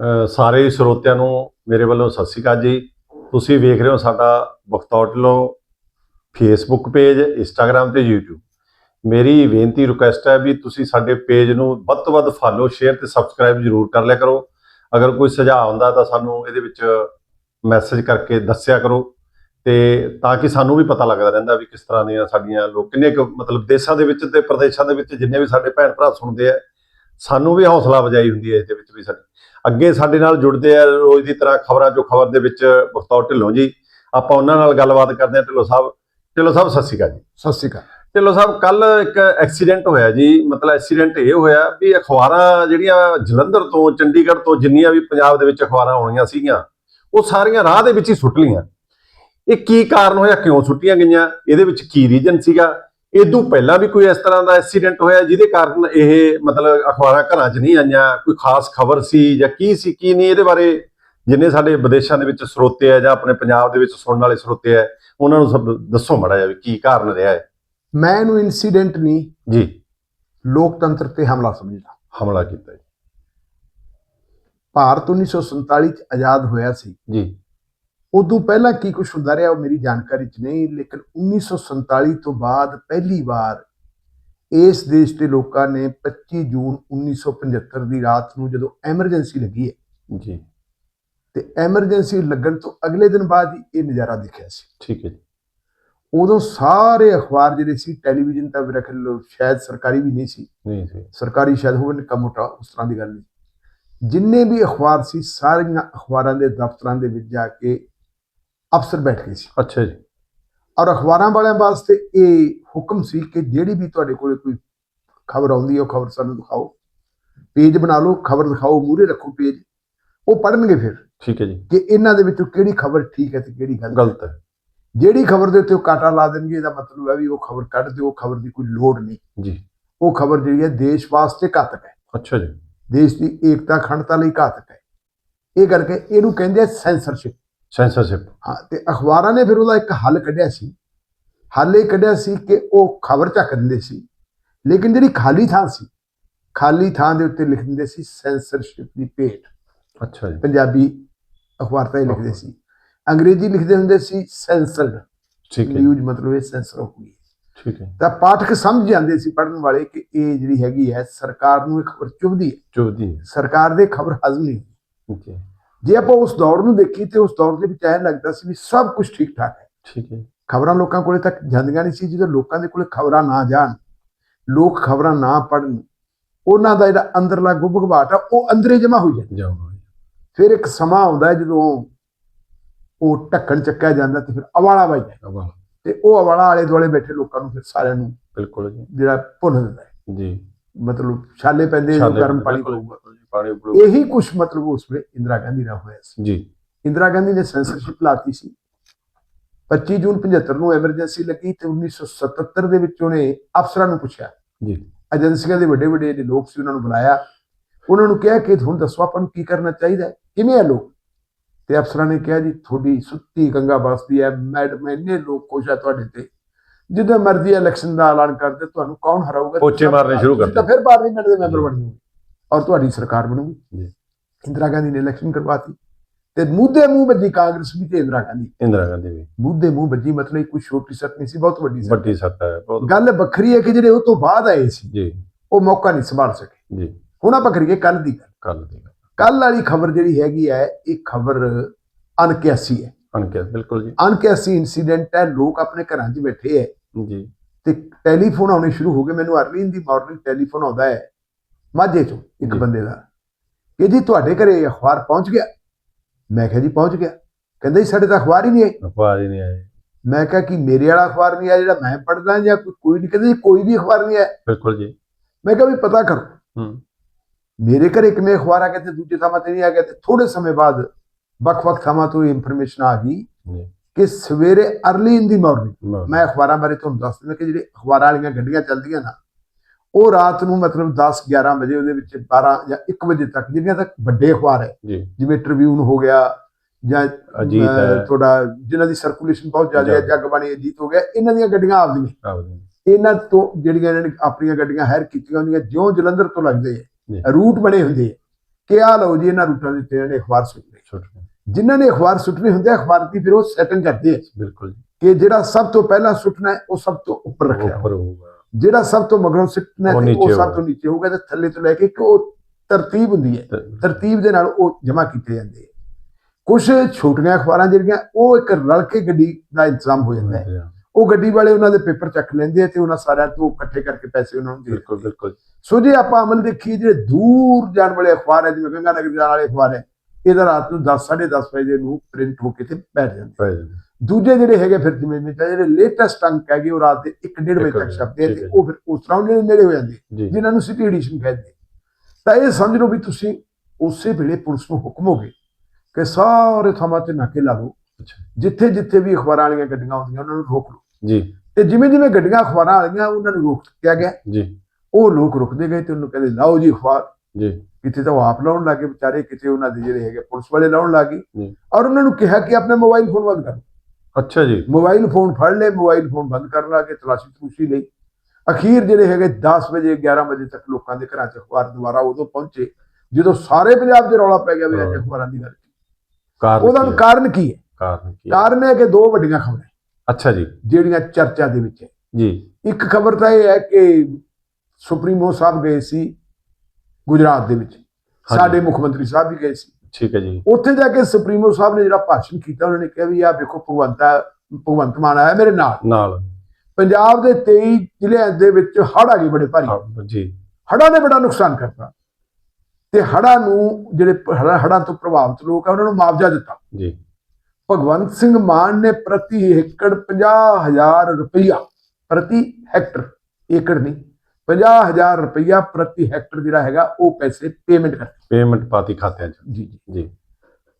ਅ, ਸਾਰੇ ਸਰੋਤਿਆਂ ਨੂੰ ਮੇਰੇ ਵੱਲੋਂ ਸਤਿ ਸ਼੍ਰੀ ਅਕਾਲ ਜੀ। ਤੁਸੀਂ ਵੇਖ ਰਹੇ ਹੋ ਸਾਡਾ ਬਖਤੌਰ ਫੇਸਬੁੱਕ ਪੇਜ ਇੰਸਟਾਗ੍ਰam ਤੇ YouTube ਮੇਰੀ ਬੇਨਤੀ ਰਿਕੁਐਸਟ ਹੈ ਵੀ ਤੁਸੀਂ ਸਾਡੇ ਪੇਜ ਨੂੰ ਵੱਧ ਤੋਂ ਵੱਧ ਫਾਲੋ ਸ਼ੇਅਰ ਤੇ ਸਬਸਕ੍ਰਾਈਬ ਜ਼ਰੂਰ ਕਰ ਲਿਆ ਕਰੋ। ਅਗਰ ਕੋਈ ਸੁਝਾਅ ਹੁੰਦਾ ਤਾਂ ਸਾਨੂੰ ਇਹਦੇ ਵਿੱਚ ਮੈਸੇਜ ਕਰਕੇ ਦੱਸਿਆ ਕਰੋ। ਤੇ ਤਾਂ ਕਿ ਸਾਨੂੰ ਵੀ ਪਤਾ ਲੱਗਦਾ ਰਹਿੰਦਾ ਵੀ ਕਿਸ ਤਰ੍ਹਾਂ ਦੀਆਂ ਸਾਡੀਆਂ ਲੋਕ ਕਿੰਨੇ ਕੁ ਮਤਲਬ ਦੇਸ਼ਾਂ ਦੇ ਵਿੱਚ ਤੇ ਪ੍ਰਦੇਸ਼ਾਂ ਦੇ ਵਿੱਚ ਜਿੰਨੇ ਵੀ ਸਾਡੇ ਭੈਣ ਭਰਾ ਸੁਣਦੇ ਆ ਸਾਨੂੰ ਵੀ ਹੌਸਲਾ ਵਜਾਈ ਹੁੰਦੀ ਹੈ ਇਸ ਦੇ ਵਿੱਚ ਵੀ ਸਾਡੀ। ਅੱਗੇ ਸਾਡੇ ਨਾਲ ਜੁੜਦੇ ਆ ਰੋਜ਼ ਦੀ ਤਰ੍ਹਾਂ ਖਬਰਾਂ ਜੋ ਖਬਰ ਦੇ ਵਿੱਚ ਬਖਤੌਰ ਢਿੱਲੋਂ ਜੀ ਆਪਾਂ ਉਹਨਾਂ ਨਾਲ ਗੱਲਬਾਤ ਕਰਦੇ ਆ ਢਿੱਲੋਂ ਸਾਹਿਬ ਢਿੱਲੋਂ ਸਾਹਿਬ ਸਤਿ ਸ਼੍ਰੀ ਅਕਾਲ ਜੀ। ਸਤਿ ਸ਼੍ਰੀ ਅਕਾਲ। ਢਿੱਲੋਂ ਸਾਹਿਬ ਕੱਲ ਇੱਕ ਐਕਸੀਡੈਂਟ ਹੋਇਆ ਜੀ ਮਤਲਬ ਐਕਸੀਡੈਂਟ ਇਹ ਹੋਇਆ ਵੀ ਅਖਬਾਰਾਂ ਜਿਹੜੀਆਂ ਜਲੰਧਰ ਤੋਂ ਚੰਡੀਗੜ੍ਹ ਤੋਂ ਜਿੰਨੀਆਂ ਵੀ ਪੰਜਾਬ ਦੇ ਵਿੱਚ ਅਖਬਾਰਾਂ ਆਉਣੀਆਂ ਸੀਗੀਆਂ ਉਹ ਸਾਰੀਆਂ ਰਾਹ ਦੇ ਵਿੱਚ ਹੀ ਸੁੱਟ ਲਈਆਂ। ਇਹ ਕੀ ਕਾਰਨ ਹੋਇਆ ਕਿਉਂ ਸੁੱਟੀਆਂ ਗਈਆਂ ਇਹਦੇ ਵਿੱਚ ਕੀ ਰੀਜਨ ਸੀਗਾ? ਇਦੋਂ ਪਹਿਲਾਂ ਵੀ ਕੋਈ ਇਸ ਤਰ੍ਹਾਂ ਦਾ ਐਕਸੀਡੈਂਟ ਹੋਇਆ ਜਿਹਦੇ ਕਾਰਨ ਇਹ ਮਤਲਬ ਅਖਬਾਰਾਂ ਘਰਾਂ 'ਚ ਨਹੀਂ ਆਈਆਂ? ਕੋਈ ਖਾਸ ਖਬਰ ਸੀ ਜਾਂ ਕੀ ਸੀ ਕੀ ਨਹੀਂ? ਇਹਦੇ ਬਾਰੇ ਜਿੰਨੇ ਸਾਡੇ ਵਿਦੇਸ਼ਾਂ ਦੇ ਵਿੱਚ ਸਰੋਤੇ ਆ ਜਾਂ ਆਪਣੇ ਪੰਜਾਬ ਦੇ ਵਿੱਚ ਸੁਣਨ ਵਾਲੇ ਸਰੋਤੇ ਆ ਉਹਨਾਂ ਨੂੰ ਸਭ ਦੱਸੋ ਮੜਾ ਜਿਹਾ ਵੀ ਕੀ ਕਾਰਨ ਰਿਹਾ ਹੈ ਮੈਂ ਇਹਨੂੰ ਇਨਸੀਡੈਂਟ ਨਹੀਂ ਜੀ। ਲੋਕਤੰਤਰ ਤੇ ਹਮਲਾ ਸਮਝਦਾ। ਹਮਲਾ ਕੀਤਾ ਜੀ। ਭਾਰਤ 1947 ਚ ਆਜ਼ਾਦ ਹੋਇਆ ਸੀ। ਜੀ। ਉਦੋਂ ਪਹਿਲਾਂ ਕੀ ਕੁਝ ਹੁੰਦਾ ਰਿਹਾ ਉਹ ਮੇਰੀ ਜਾਣਕਾਰੀ ਚ ਨਹੀਂ ਲੇਕਿਨ 1947 ਤੋਂ ਬਾਅਦ ਪਹਿਲੀ ਵਾਰ ਇਸ ਦੇਸ਼ ਦੇ ਲੋਕਾਂ ਨੇ 25 ਜੂਨ 1975 ਦੀ ਰਾਤ ਨੂੰ ਜਦੋਂ ਐਮਰਜੈਂਸੀ ਲੱਗੀ ਹੈ ਜੀ। ਤੇ ਐਮਰਜੈਂਸੀ ਲੱਗਣ ਤੋਂ ਅਗਲੇ ਦਿਨ ਬਾਅਦ ਹੀ ਇਹ ਨਜ਼ਾਰਾ ਦਿਖਿਆ ਸੀ। ਠੀਕ ਹੈ ਜੀ। ਉਦੋਂ ਸਾਰੇ ਅਖਬਾਰ ਜਿਹੜੇ ਸੀ ਟੈਲੀਵਿਜ਼ਨ ਤਾਂ ਮੇਰਾ ਖਿਆਲ ਸ਼ਾਇਦ ਸਰਕਾਰੀ ਵੀ ਨਹੀਂ ਸੀ। ਨਹੀਂ ਸੀ। ਸਰਕਾਰੀ ਸ਼ਾਇਦ ਹੋਵੇ ਨਿੱਕਾ ਮੋਟਾ ਉਸ ਤਰ੍ਹਾਂ ਦੀ ਗੱਲ ਨਹੀਂ। ਜਿੰਨੇ ਵੀ ਅਖਬਾਰ ਸੀ ਸਾਰੀਆਂ ਅਖਬਾਰਾਂ ਦੇ ਦਫ਼ਤਰਾਂ ਦੇ ਵਿੱਚ ਜਾ ਕੇ ਅਫਸਰ ਬੈਠ ਗਏ ਸੀ। ਅੱਛਾ ਜੀ। ਔਰ ਅਖਬਾਰਾਂ ਵਾਲਿਆਂ ਵਾਸਤੇ ਇਹ ਹੁਕਮ ਸੀ ਕਿ ਜਿਹੜੀ ਵੀ ਤੁਹਾਡੇ ਕੋਲੇ ਕੋਈ ਖਬਰ ਆਉਂਦੀ ਹੈ ਉਹ ਖਬਰ ਸਾਨੂੰ ਦਿਖਾਓ। ਪੇਜ ਬਣਾ ਲਓ ਖਬਰ ਦਿਖਾਓ ਮੂਹਰੇ ਰੱਖੋ ਪੇਜ। ਉਹ ਪੜਨਗੇ ਫਿਰ ਠੀਕ ਹੈ ਜੀ। ਕਿ ਇਹਨਾਂ ਦੇ ਵਿੱਚੋਂ ਕਿਹੜੀ ਖਬਰ ਠੀਕ ਹੈ ਤੇ ਕਿਹੜੀ ਗਲਤ ਹੈ। ਜਿਹੜੀ ਖਬਰ ਦੇ ਉੱਤੇ ਉਹ ਕਾਟਾ ਲਾ ਦੇਣਗੇ ਇਹਦਾ ਮਤਲਬ ਹੈ ਵੀ ਉਹ ਖਬਰ ਕੱਢ ਦਿਓ ਉਹ ਖਬਰ ਦੀ ਕੋਈ ਲੋੜ ਨਹੀਂ। ਜੀ। ਉਹ ਖਬਰ ਜਿਹੜੀ ਹੈ ਦੇਸ਼ ਵਾਸਤੇ ਘਾਤਕ ਹੈ। ਅੱਛਾ ਜੀ। ਦੇਸ਼ ਦੀ ਏਕਤਾ ਅਖੰਡਤਾ ਲਈ ਘਾਤਕ ਹੈ। ਇਹ ਕਰਕੇ ਇਹਨੂੰ ਕਹਿੰਦੇ ਆ ਸੈਂਸਰਸ਼ਿਪ ਸੈਂਸਰਸ਼ਿਪ ਹਾਂ ਤੇ ਅਖਬਾਰਾਂ ਨੇ ਫਿਰ ਉਹਦਾ ਇੱਕ ਹੱਲ ਕੱਢਿਆ ਸੀ। ਹੱਲ ਇਹ ਕੱਢਿਆ ਸੀ ਕਿ ਉਹ ਖਬਰ ਚੱਕ ਦਿੰਦੇ ਸੀ। ਲੇਕਿਨ ਜਿਹੜੀ ਖਾਲੀ ਥਾਂ ਸੀ ਖਾਲੀ ਥਾਂ ਦੇ ਉੱਤੇ ਲਿਖ ਦਿੰਦੇ ਸੀ ਸੈਂਸਰਸ਼ਿਪ ਦੀ ਭੇਟ। ਅੱਛਾ ਜੀ। ਪੰਜਾਬੀ ਅਖਬਾਰ ਤਾਂ ਲਿਖਦੇ ਸੀ। ਅੰਗਰੇਜ਼ੀ ਲਿਖਦੇ ਹੁੰਦੇ ਸੀ ਸੈਂਸਰਡ ਠੀਕ ਹੈ। ਨਿਊਜ਼ ਮਤਲਬ ਇਹ ਸੈਂਸਰ ਹੋ ਗਈ। ਠੀਕ ਹੈ। ਤਾਂ ਪਾਠਕ ਸਮਝ ਜਾਂਦੇ ਸੀ ਪੜਨ ਵਾਲੇ ਕਿ ਇਹ ਜਿਹੜੀ ਹੈਗੀ ਹੈ ਸਰਕਾਰ ਨੂੰ ਇਹ ਖਬਰ ਚੁਭਦੀ ਹੈ। ਚੌਧਰੀ ਸਰਕਾਰ ਦੇ ਖਬਰ ਹਜ਼ਮ ਨਹੀਂ ਹੁੰਦੀ। ਓਕੇ ਜੇ ਆਪਾਂ ਉਸ ਦੌਰ ਨੂੰ ਦੇਖੀ ਤੇ ਉਸ ਦੌਰ ਦੇ ਵਿੱਚ ਐਂ ਲੱਗਦਾ ਸੀ ਵੀ ਸਭ ਕੁਝ ਠੀਕ ਠਾਕ ਹੈ। ਠੀਕ ਹੈ ਖਬਰਾਂ ਲੋਕਾਂ ਕੋਲੇ ਤੱਕ ਜਾਂਦੀਆਂ ਨਹੀਂ ਸੀ ਜਦੋਂ ਲੋਕਾਂ ਦੇ ਕੋਲੇ ਖਬਰਾਂ ਨਾ ਜਾਣ ਲੋਕ ਖਬਰਾਂ ਨਾ ਪੜਨ ਉਹਨਾਂ ਦਾ ਜਿਹੜਾ ਅੰਦਰਲਾ ਗੁਬਗਬਾਟ ਆ ਉਹ ਅੰਦਰੇ ਜਮਾ ਹੋ। ਜਾਂਦਾ ਫਿਰ ਇੱਕ ਸਮਾਂ ਆਉਂਦਾ ਹੈ ਜਦੋਂ ਉਹ ਢੱਕਣ ਚੱਕਿਆ ਜਾਂਦਾ ਤੇ ਫਿਰ ਅਵਾਲਾ ਵੱਜਦਾ ਹੈ। ਵਾਹ ਤੇ ਉਹ ਅਵਾਲਾ ਆਲੇ ਦੁਆਲੇ ਬੈਠੇ ਲੋਕਾਂ ਨੂੰ ਫਿਰ ਸਾਰਿਆਂ ਨੂੰ ਬਿਲਕੁਲ ਜਿਹੜਾ ਭੁੰਨ ਦਿੰਦਾ ਜੀ। ਮਤਲਬ ਛਾਲੇ ਪੈਂਦੇ ਜੋ ਗਰਮ ਪਾਣੀ ਪਊਗਾ ਪਾਣੀ ਉਬਲੂਗਾ ਇਹੀ ਕੁਝ ਮਤਲਬ ਉਸ ਵੇਲੇ ਇੰਦਰਾ ਗਾਂਧੀ ਨਾਲ ਹੋਇਆ ਸੀ। ਜੀ। ਇੰਦਰਾ ਗਾਂਧੀ ਨੇ ਸੈਂਸਰਸ਼ਿਪ ਲਾਤੀ ਸੀ। 25 ਜੂਨ 75 ਨੂੰ ਐਮਰਜੈਂਸੀ ਲੱਗੀ ਤੇ 1977 ਦੇ ਵਿੱਚ ਉਹਨੇ ਅਫਸਰਾਂ ਨੂੰ ਪੁੱਛਿਆ। ਜੀ। ਏਜੰਸੀਆਂ ਦੇ ਵੱਡੇ ਵੱਡੇ ਜਿਹੜੇ ਲੋਕ ਸੀ ਉਹਨਾਂ ਨੂੰ ਬੁਲਾਇਆ। ਉਹਨਾਂ ਨੂੰ ਕਿਹਾ ਕਿ ਹੁਣ ਦੱਸੋ ਆਪਾਂ ਨੂੰ ਕੀ ਕਰਨਾ ਚਾਹੀਦਾ ਕਿਵੇਂ ਆ ਲੋਕ? ਤੇ ਅਫਸਰਾਂ ਨੇ ਕਿਹਾ ਜੀ ਤੁਹਾਡੀ ਸੁੱਤੀ ਗੰਗਾ ਵਸਦੀ ਹੈ। ਮੈਡਮ ਇੰਨੇ ਲੋਕ ਆ ਤੁਹਾਡੇ ਤੇ। ਜਿੱਦਾਂ ਮਰਜ਼ੀ ਇਲੈਕਸ਼ਨ ਦਾ ਐਲਾਨ ਕਰਦੇ ਤੁਹਾਨੂੰ ਕੌਣ ਹਰਾਊਗਾ? ਪੋਚੇ ਮਾਰਨੇ ਸ਼ੁਰੂ ਕਰ ਤਾਂ ਫਿਰ ਪਾਰਲੀਮੈਂਟ ਦੇ ਮੈਂਬਰ ਬਣ ਜਾਓਗੇ ਔਰ ਤੁਹਾਡੀ ਸਰਕਾਰ ਬਣੂਗੀ। ਜੀ। ਇੰਦਰਾ ਗਾਂਧੀ ਨੇ ਇਲੈਕਸ਼ਨ ਕਰਵਾਤੀ। ਤੇ ਮੂਧੇ ਮੂੰਹ ਵੱਜੀ ਕਾਂਗਰਸ ਵੀ ਤੇ ਇੰਦਰਾ ਗਾਂਧੀ ਇੰਦਰਾ ਗਾਂਧੀ ਵੀ। ਮੂਧੇ ਮੂੰਹ ਵੱਜੀ ਮਤਲਬ ਕੋਈ ਛੋਟੀ ਸੱਟ ਨਹੀਂ ਸੀ ਬਹੁਤ ਵੱਡੀ ਸੱਟ। ਵੱਡੀ ਸੱਟ ਹੈ ਗੱਲ ਵੱਖਰੀ ਹੈ ਕਿ ਜਿਹੜੇ ਉਹ ਤੋਂ ਬਾਅਦ ਆਏ ਸੀ ਜੀ। ਉਹ ਮੌਕਾ ਨਹੀਂ ਸੰਭਾਲ ਸਕੇ। ਜੀ। ਹੁਣ ਆਪਾਂ ਕਰੀਏ ਕੱਲ ਦੀ ਗੱਲ। ਕੱਲ ਦੀ ਗੱਲ। ਕੱਲ ਵਾਲੀ ਖਬਰ ਜਿਹੜੀ ਹੈਗੀ ਹੈ ਇਹ ਖਬਰ ਅਣਕਿਆਸੀ ਹੈ। ਅਣਕਿਆ ਬਿਲਕੁਲ ਜੀ। ਅਣਕਿਆਸੀ ਇਨਸੀਡੈਂਟ ਹੈ ਲੋਕ ਆਪਣੇ ਘਰਾਂ 'ਚ ਬੈਠੇ ਹੈ। ਜੀ। ਤੇ ਟੈਲੀਫੋਨ ਆਉਣੇ ਸ਼ੁਰੂ ਹੋ ਗਏ। ਮੈਨੂੰ early in the morning telephone ਆਉਂਦਾ ਹੈ ਮਾਝੇ ਚੋਂ ਇੱਕ। ਬੰਦੇ ਦਾ। ਕਿ ਜੀ ਤੁਹਾਡੇ ਘਰੇ ਅਖਬਾਰ ਪਹੁੰਚ ਗਿਆ? ਮੈਂ ਕਿਹਾ ਜੀ ਪਹੁੰਚ ਗਿਆ। ਕਹਿੰਦਾ ਜੀ ਸਾਡੇ ਤਾਂ ਅਖਬਾਰ ਹੀ ਨਹੀਂ ਆਈ ਅਖਬਾਰ ਹੀ ਨਹੀਂ ਆਏ। ਮੈਂ ਕਿਹਾ ਕਿ ਮੇਰੇ ਵਾਲਾ ਅਖਬਾਰ ਨਹੀਂ ਆਇਆ ਜਿਹੜਾ ਮੈਂ ਪੜ੍ਹਦਾ ਜਾਂ ਕੋਈ ਕੋਈ ਨਹੀਂ। ਕਹਿੰਦਾ ਜੀ ਕੋਈ ਵੀ ਅਖਬਾਰ ਨਹੀਂ ਆਇਆ। ਬਿਲਕੁਲ ਜੀ। ਮੈਂ ਕਿਹਾ ਵੀ ਪਤਾ ਕਰੋ। ਹੂੰ। ਮੇਰੇ ਘਰੇ ਕਿਵੇਂ ਅਖਬਾਰ ਆ ਗਿਆ ਤੇ ਦੂਜੇ ਥਾਵਾਂ ਤੇ ਨਹੀਂ ਆ ਗਿਆ ਤੇ ਥੋੜੇ ਸਮੇਂ ਬਾਅਦ ਵੱਖ-ਵੱਖ ਥਾਵਾਂ ਤੋਂ ਇਨਫੋਰਮੇਸ਼ਨ ਆ ਗਈ ਕਿ ਸਵੇਰੇ ਅਰਲੀ ਇਨ ਦੀ ਮਾਰਨਿੰਗ ਮੈਂ- ਅਖਬਾਰਾਂ ਬਾਰੇ ਤੁਹਾਨੂੰ ਦੱਸ ਦਿੰਦਾ ਕਿ ਜਿਹੜੇ ਅਖਬਾਰਾਂ ਵਾਲੀਆਂ ਗੱਡੀਆਂ ਚੱਲਦੀਆਂ ਨਾ ਉਹ ਰਾਤ ਨੂੰ ਮਤਲਬ 10 11 ਵਜੇ ਉਹਦੇ ਵਿੱਚ 12 ਜਾਂ 1 ਵਜੇ ਤੱਕ ਜਿਹੜੀਆਂ ਤੱਕ ਵੱਡੇ ਅਖਬਾਰ ਹੈ ਜਿਵੇਂ ਟ੍ਰਿਬਿਊਨ ਹੋ ਗਿਆ ਜਾਂ ਅਜੀਤ ਤੁਹਾਡਾ ਜਿਨ੍ਹਾਂ ਦੀ ਸਰਕੂਲੇਸ਼ਨ ਬਹੁਤ ਜ਼ਿਆਦਾ ਹੈ ਜਗ- ਜਗਬਾਣੀ ਅਜੀਤ ਹੋ ਗਿਆ ਇਹਨਾਂ ਦੀਆਂ ਗੱਡੀਆਂ ਆਪਦੀਆਂ ਇਹਨਾਂ ਤੋਂ ਜਿਹੜੀਆਂ ਇਹਨਾਂ ਨੇ ਆਪਣੀਆਂ ਗੱਡੀਆਂ ਹਾਇਰ ਕੀਤੀਆਂ ਹੁੰਦੀਆਂ ਜਿਉਂ ਜਲੰਧਰ ਤੋਂ ਲੱਗਦੇ। ਆ ਰੂਟ ਬਣੇ ਹੁੰਦੇ ਆ ਕਿ ਆ ਲਓ ਜੀ ਇਹਨਾਂ ਰੂਟਾਂ ਦੇ ਉੱਤੇ ਇਹਨਾਂ ਨੇ ਅਖਬਾਰ ਸੁੱਟਨੇ ਜਿਨ੍ਹਾਂ ਨੇ ਅਖਬਾਰ ਸੁੱਟਨੇ ਹੁੰਦੇ ਆ, ਅਖਬਾਰ ਦੀ ਫਿਰ ਉਹ ਸੈਟਿੰਗ ਕਰਦੇ ਆ। ਬਿਲਕੁਲ ਜੀ। ਕਿ ਜਿਹੜਾ ਸਭ ਤੋਂ ਪਹਿਲਾਂ ਸੁੱਟਣਾ ਹੈ ਉਹ ਸਭ ਤੋਂ ਉੱਪਰ ਰੱਖਿਆ ਉੱਪਰ ਹੋਊਗਾ। ਜਿਹੜਾ ਸਭ ਤੋਂ ਮਗਰੋਂ ਸੁੱਟਣਾ ਹੈ ਉਹ ਸਭ। ਤੋਂ ਨੀਚੇ ਹੋਊਗਾ ਤੇ ਥੱਲੇ ਤੋਂ ਲੈ ਕੇ ਇੱਕ ਉਹ ਤਰਤੀਬ ਹੁੰਦੀ ਹੈ। ਤਰਤੀਬ। ਦੇ ਨਾਲ ਉਹ ਜਮ੍ਹਾਂ ਕੀਤੇ ਜਾਂਦੇ ਆ। ਕੁਝ ਛੋਟੀਆਂ ਅਖਬਾਰਾਂ ਜਿਹੜੀਆਂ ਉਹ ਇੱਕ ਰਲ ਕੇ ਗੱਡੀ ਦਾ ਇੰਤਜ਼ਾਮ ਹੋ ਜਾਂਦਾ ਹੈ। ਉਹ ਗੱਡੀ ਵਾਲੇ ਉਹਨਾਂ ਦੇ ਪੇਪਰ ਚੱਕ ਲੈਂਦੇ ਆ ਤੇ ਉਹਨਾਂ ਸਾਰਿਆਂ ਤੋਂ ਇਕੱਠੇ ਕਰਕੇ ਪੈਸੇ ਉਹਨਾਂ ਨੂੰ ਦੇ ਬਿਲਕੁਲ। ਬਿਲਕੁਲ। ਸੋ ਜੇ ਆਪਾਂ ਅਮਲ ਦੇਖੀਏ ਜਿਹੜੇ ਦੂਰ ਜਾਣ ਵਾਲੇ ਅਖਬਾਰ ਹੈ ਜਿਵੇਂ ਗੰਗਾ ਨਗਰ ਜਾਣ ਵਾਲੇ ਅਖਬਾਰ ਹੈ ਇਹਦਾ ਰਾਤ ਨੂੰ 10 10:30 ਵਜੇ ਨੂੰ ਪ੍ਰਿੰਟ ਹੋ ਕੇ ਤੇ ਬੈਠ ਜਾਂਦੇ ਪੈ ਜਾਂਦੇ। ਦੂਜੇ ਜਿਹੜੇ ਹੈਗੇ ਫਿਰ ਜਿਵੇਂ ਜਿਹੜੇ ਲੇਟੈਸਟ ਅੰਕ ਹੈਗੇ ਉਹ ਰਾਤ ਦੇ 1:30 ਵਜੇ ਤੱਕ ਛਪਦੇ ਤੇ। ਉਹ ਫਿਰ ਉਸ ਤਰ੍ਹਾਂ ਦੇ ਨੇੜੇ ਹੋ ਜਾਂਦੇ ਜਿਨ੍ਹਾਂ ਨੂੰ ਸਿਟੀ ਐਡੀਸ਼ਨ ਕਹਿੰਦੇ ਤਾਂ ਇਹ ਸਮਝ ਲਓ ਵੀ ਤੁਸੀਂ ਉਸੇ ਵੇਲੇ ਪੁਲਿਸ ਨੂੰ ਹੁਕਮ ਹੋਗੇ ਕਿ ਸਾਰੇ ਥਾਵਾਂ ਤੇ ਨਾਕੇ ਲਾ ਲਓ ਜਿੱਥੇ ਜਿੱਥੇ ਵੀ ਅਖਬਾਰਾਂ ਵਾਲੀਆਂ ਗੱਡੀਆਂ ਆਉਂਦੀਆਂ ਉਹਨਾਂ ਨੂੰ ਰੋਕ ਲਓ। ਜੀ। ਤੇ ਜਿਵੇਂ ਜਿਵੇਂ ਗੱਡੀਆਂ ਅਖਬਾਰਾਂ ਵਾਲੀਆਂ ਉਹਨਾਂ ਨੂੰ ਰੋਕ ਦਿੱਤਾ ਗਿਆ। ਜੀ। ਉਹ ਲੋਕ ਰੁਕਦੇ ਗਏ ਤੇ ਉਹਨੂੰ ਕਹਿੰਦੇ ਲਾਓ ਜੀ ਅਖਬਾਰ। ਜੀ। ਕਿਤੇ ਤਾਂ ਉਹ ਆਪ ਲਾਉਣ ਲੱਗੇ ਵਿਚਾਰੇ ਕਿਤੇ ਉਹਨਾਂ ਦੇ ਜਿਹੜੇ ਹੈਗੇ ਪੁਲਿਸ ਵਾਲੇ ਲਾਉਣ ਲੱਗੇ। ਔਰ ਉਹਨਾਂ ਨੂੰ ਕਿਹਾ ਕਿ ਆਪਣੇ ਮੋਬਾਈਲ ਫੋਨ ਬੰਦ ਕਰ। ਅੱਛਾ ਜੀ। ਮੋਬਾਈਲ ਫੋਨ ਫੜ ਲਏ ਮੋਬਾਈਲ ਫੋਨ ਬੰਦ ਕਰਨ ਲੱਗੇ ਤਲਾਸ਼ੀ ਤਲੂਸ਼ੀ ਲਈ। ਅਖੀਰ ਜਿਹੜੇ ਹੈਗੇ 10 ਵਜੇ 11 ਵਜੇ ਤੱਕ ਲੋਕਾਂ ਦੇ ਘਰਾਂ 'ਚ ਅਖਬਾਰ ਦੁਬਾਰਾ ਉਦੋਂ ਪਹੁੰਚੇ ਜਦੋਂ ਸਾਰੇ ਪੰਜਾਬ 'ਚ ਰੌਲਾ ਪੈ ਗਿਆ ਵੀ ਅੱਜ। ਅਖਬਾਰਾਂ ਦੀ ਗੱਲ ਕਾਰਨ ਉਹਦਾ? ਕਾਰਨ ਕੀ ਹੈ? ਕਾਰਨ ਕੀ ਹੈ? ਕਾਰਨ ਹੈ ਕਿ ਦੋ ਵੱਡੀਆਂ ਖਬਰਾਂ। ਅੱਛਾ ਜੀ। ਜਿਹੜੀਆਂ ਚਰਚਾ ਦੇ ਵਿੱਚ ਹੈ। ਜੀ। ਇੱਕ ਖਬਰ ਤਾਂ ਇਹ ਹੈ ਕਿ ਸੁਪਰੀਮੋ ਸਾਹਿਬ ਗਏ ਸੀ ਗੁਜਰਾਤ ਦੇ ਵਿੱਚ। ਸਾਡੇ ਮੁੱਖ ਮੰਤਰੀ ਸਾਹਿਬ ਵੀ ਗਏ ਸੀ। ਠੀਕ ਹੈ ਜੀ। ਉੱਥੇ ਜਾ ਕੇ ਸੁਪਰੀਮੋ ਸਾਹਿਬ ਨੇ ਜਿਹੜਾ ਭਾਸ਼ਣ ਕੀਤਾ ਉਹਨਾਂ ਨੇ ਕਿਹਾ ਵੀ ਆ ਵੇਖੋ ਭਗਵੰਤਾ ਭਗਵੰਤ ਮਾਨ ਆਇਆ ਮੇਰੇ ਨਾਲ। ਨਾਲ। ਪੰਜਾਬ ਦੇ 23 ਜ਼ਿਲ੍ਹਿਆਂ ਦੇ ਵਿੱਚ ਹੜ੍ਹ ਆ ਗਏ ਬੜੇ ਭਾਰੀ। ਜੀ। ਹੜ੍ਹਾਂ ਨੇ ਬੜਾ ਨੁਕਸਾਨ ਕਰਤਾ। ਤੇ ਹੜ੍ਹਾਂ ਨੂੰ ਜਿਹੜੇ ਹੜ੍ਹਾਂ ਤੋਂ ਪ੍ਰਭਾਵਿਤ ਲੋਕ ਆ ਉਹਨਾਂ ਨੂੰ ਮੁਆਵਜ਼ਾ ਦਿੱਤਾ। ਜੀ। ਭਗਵੰਤ ਸਿੰਘ ਮਾਨ ਨੇ ਪ੍ਰਤੀ ਏਕੜ 50000 ਰੁਪਇਆ ਪ੍ਰਤੀ ਹੈਕਟਰ ਏਕੜ ਨਹੀਂ 50000 ਰੁਪਇਆ ਪ੍ਰਤੀ ਹੈਕਟਰ ਜਿਹੜਾ ਹੈਗਾ ਉਹ ਪੈਸੇ ਪੇਮੈਂਟ ਕਰ ਪੇਮੈਂਟ ਪਾਤੀ ਖਾਤਿਆਂ 'ਚ ਜੀ ਜੀ ਜੀ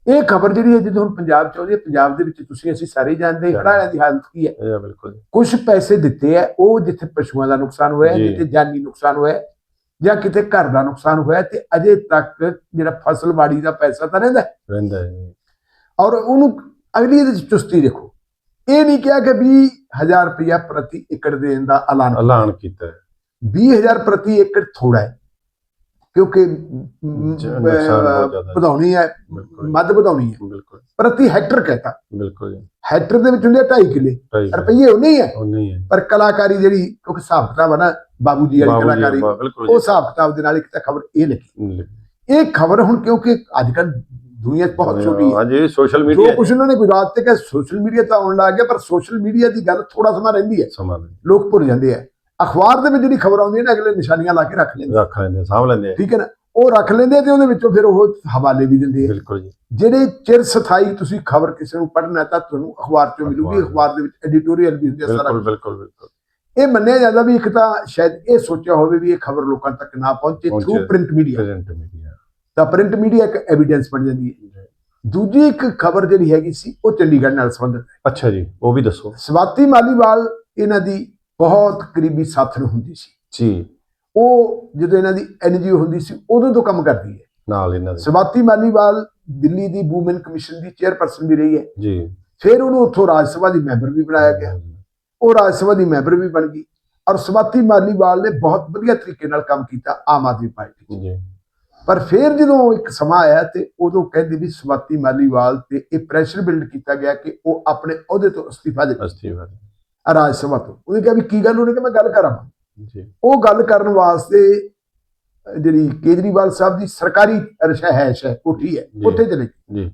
ਇਹ ਖਬਰ ਜਿਹੜੀ ਹੈ ਜਦੋਂ ਹੁਣ ਪੰਜਾਬ ਚ ਆਉਂਦੀ ਹੈ ਪੰਜਾਬ ਦੇ ਵਿੱਚ ਤੁਸੀਂ ਅਸੀਂ ਸਾਰੇ ਜਾਣਦੇ ਹਾਂ ਹੜ੍ਹਾਂ ਦੀ ਹਾਲਤ ਕੀ ਹੈ ਬਿਲਕੁਲ ਕੁਝ ਪੈਸੇ ਦਿੱਤੇ ਆ ਉਹ ਜਿੱਥੇ ਪਸ਼ੂਆਂ ਦਾ ਨੁਕਸਾਨ ਹੋਇਆ। ਜਿੱਥੇ ਜਾਨੀ ਨੁਕਸਾਨ ਹੋਇਆ ਜਾਂ ਕਿਤੇ ਘਰ ਦਾ ਨੁਕਸਾਨ ਹੋਇਆ ਤੇ ਅਜੇ ਤੱਕ ਜਿਹੜਾ ਫਸਲ ਬਾੜੀ ਦਾ ਪੈਸਾ ਤਾਂ ਰਹਿੰਦਾ। ਰਹਿੰਦਾ ਹੈ ਜੀ। ਔਰ ਉਹਨੂੰ ਅਗਲੀ ਇਹਦੇ ਚ ਚੁਸਤੀ ਦੇਖੋ। ਇਹ ਨਹੀਂ ਕਿਹਾ ਕਿ 20000 ਰੁਪਇਆ ਪ੍ਰਤੀ ਏਕੜ ਦੇਣ ਦਾ ਐਲਾਨ ਐਲਾਨ ਕੀਤਾ ਹੈ। 20000 ਪ੍ਰਤੀ ਏਕੜ ਥੋੜਾ ਹੈ। ਕਿਉਂਕਿ। ਵਧਾਉਣੀ ਹੈ ਮੱਧ ਵਧਾਉਣੀ ਹੈ। ਬਿਲਕੁਲ। ਪ੍ਰਤੀ ਹੈਕਟਰ ਕਹਤਾ। ਬਿਲਕੁਲ ਹੈਕਟਰ ਦੇ ਵਿੱਚ ਹੁੰਦੇ 2.5 ਕਿੱਲੇ। ਰੁਪਈਏ ਉਹ ਨਹੀਂ ਹੈ। ਉਹ ਨਹੀਂ ਹੈ। ਪਰ ਕਲਾਕਾਰੀ ਜਿਹੜੀ ਕਿਉਂਕਿ ਹਿਸਾਬ ਕਿਤਾਬ ਹੈ ਨਾ ਬਾਬੂ ਜੀ ਵਾਲੀ ਕਲਾਕਾਰੀ ਉਹ ਹਿਸਾਬ ਕਿਤਾਬ ਦੇ ਨਾਲ ਇੱਕ ਤਾਂ ਖਬਰ ਇਹ ਲਿਖੀ। ਇਹ ਖਬਰ ਹੁਣ ਕਿਉਂਕਿ ਅੱਜ ਕੱਲ ਦੁਨੀਆ ਬਹੁਤ ਛੋਟੀ ਹੈ। ਹਾਂਜੀ ਸੋਸ਼ਲ ਜੋ ਮੀਡੀਆ ਕੁਝ ਉਹਨਾਂ ਨੇ ਗੁਜਰਾਤ ਤੇ ਕਿਹਾ ਸੋਸ਼ਲ ਮੀਡੀਆ ਤਾਂ ਆਉਣ ਲੱਗ ਗਿਆ ਪਰ ਸੋਸ਼ਲ ਮੀਡੀਆ ਦੀ ਗੱਲ ਥੋੜਾ ਸਮਾਂ ਰਹਿੰਦੀ ਹੈ। ਸਮਾਂ ਲੋਕ ਭੁੱਲ ਜਾਂਦੇ ਆ। ਅਖਬਾਰ ਦੇ ਵਿੱਚ ਜਿਹੜੀ ਖਬਰ ਆਉਂਦੀ ਹੈ ਨਾ ਅਗਲੇ ਨਿਸ਼ਾਨੀਆਂ ਲਾ ਕੇ ਰੱਖ ਲੈਂਦੇ ਰੱਖ ਲੈਂਦੇ ਸਾਂਭ ਲੈਂਦੇ। ਠੀਕ ਹੈ ਨਾ? ਉਹ ਰੱਖ ਲੈਂਦੇ ਤੇ ਉਹਦੇ ਵਿੱਚੋਂ ਫਿਰ ਉਹ ਹਵਾਲੇ ਵੀ ਦਿੰਦੇ ਆ। ਬਿਲਕੁਲ ਜੀ। ਜਿਹੜੇ ਚਿਰ ਸਥਾਈ ਤੁਸੀਂ ਖਬਰ ਕਿਸੇ ਨੂੰ ਪੜ੍ਹਨਾ ਤਾਂ ਤੁਹਾਨੂੰ ਅਖਬਾਰ ਚੋਂ ਮਿਲੂਗੀ ਅਖਬਾਰ। ਦੇ ਵਿੱਚ ਐਡੀਟੋਰੀਅਲ ਵੀ ਹੁੰਦੇ ਆ ਸਾਰਾ ਬਿਲਕੁਲ ਬਿਲਕੁਲ ਬਿਲਕੁਲ। ਇਹ ਮੰਨਿਆ ਜਾਂਦਾ ਵੀ ਇੱਕ ਤਾਂ ਸ਼ਾਇਦ ਇਹ ਸੋਚਿਆ ਹੋਵੇ ਵੀ ਇਹ ਖਬਰ ਲੋਕਾਂ ਤੱਕ ਨਾ ਪਹੁੰਚੇ ਥਰੂ। ਪ੍ਰਿੰਟ ਮੀਡੀਆ ਤਾਂ ਪ੍ਰਿੰਟ ਮੀਡੀਆ ਇੱਕ ਐਵੀਡੈਂਸ ਬਣ ਜਾਂਦੀ ਹੈ ਦੂਜੀ ਇੱਕ ਖਬਰ ਜਿਹੜੀ ਹੈਗੀ ਸੀ ਉਹ ਚੰਡੀਗੜ੍ਹ ਨਾਲ ਸੰਬੰਧਿਤ ਹੈ। ਅੱਛਾ ਜੀ ਉਹ ਵੀ ਦੱਸੋ। ਸਵਾਤੀ ਮਾਲੀਵਾਲ ਇਹਨਾਂ ਦੀ ਬਹੁਤ ਕਰੀਬੀ ਸਾਥਣ ਹੁੰਦੀ ਸੀ। ਜੀ। ਉਹ ਜਦੋਂ ਇਹਨਾਂ ਦੀ ਐਨਜੀਓ ਹੁੰਦੀ ਸੀ ਉਦੋਂ ਤੋਂ ਕੰਮ ਕਰਦੀ ਹੈ। ਨਾਲ ਇਹਨਾਂ ਦੇ। ਸਵਾਤੀ ਮਾਲੀਵਾਲ ਦਿੱਲੀ ਦੀ ਵੂਮਨ ਕਮਿਸ਼ਨ ਦੀ ਚੇਅਰਪਰਸਨ ਵੀ ਰਹੀ ਹੈ। ਜੀ। ਫਿਰ ਉਹਨੂੰ ਉੱਥੋਂ ਰਾਜ ਸਭਾ ਦੀ ਮੈਂਬਰ ਵੀ ਬਣਾਇਆ ਗਿਆ। ਉਹ ਰਾਜ ਸਭਾ ਦੀ ਮੈਂਬਰ ਵੀ ਬਣ ਗਈ। ਔਰ ਸਵਾਤੀ ਮਾਲੀਵਾਲ ਨੇ ਬਹੁਤ ਵਧੀਆ ਤਰੀਕੇ ਨਾਲ ਕੰਮ ਕੀਤਾ ਆਮ ਆਦਮੀ ਪਾਰਟੀ ਜੀ। ਪਰ ਫਿਰ ਜਦੋਂ ਇੱਕ ਸਮਾਂ ਆਇਆ ਤੇ ਉਦੋਂ ਕਹਿੰਦੇ ਵੀ ਸਵਾਤੀ ਮਾਲੀਵਾਲ ਤੇ ਇਹ ਪ੍ਰੈਸ਼ਰ ਬਿਲਡ ਕੀਤਾ ਗਿਆ ਕਿ ਉਹ ਆਪਣੇ ਅਹੁਦੇ ਤੋਂ ਅਸਤੀਫਾ ਦੇ ਅਸਤੀਫਾ ਰਾਜ ਸਭਾ ਤੋਂ। ਉਹਨੇ ਕਿਹਾ ਵੀ ਕੀ ਗੱਲ? ਉਹਨੇ ਕਿਹਾ ਮੈਂ ਗੱਲ ਕਰਾਂ। ਜੀ। ਉਹ ਗੱਲ ਕਰਨ ਵਾਸਤੇ ਜਿਹੜੀ ਕੇਜਰੀਵਾਲ ਸਾਹਿਬ ਦੀ ਸਰਕਾਰੀ ਰਸ਼ਾਇਸ਼ ਹੈ ਕੋਠੀ ਹੈ। ਉੱਥੇ ਚਲੇ ਜੀ।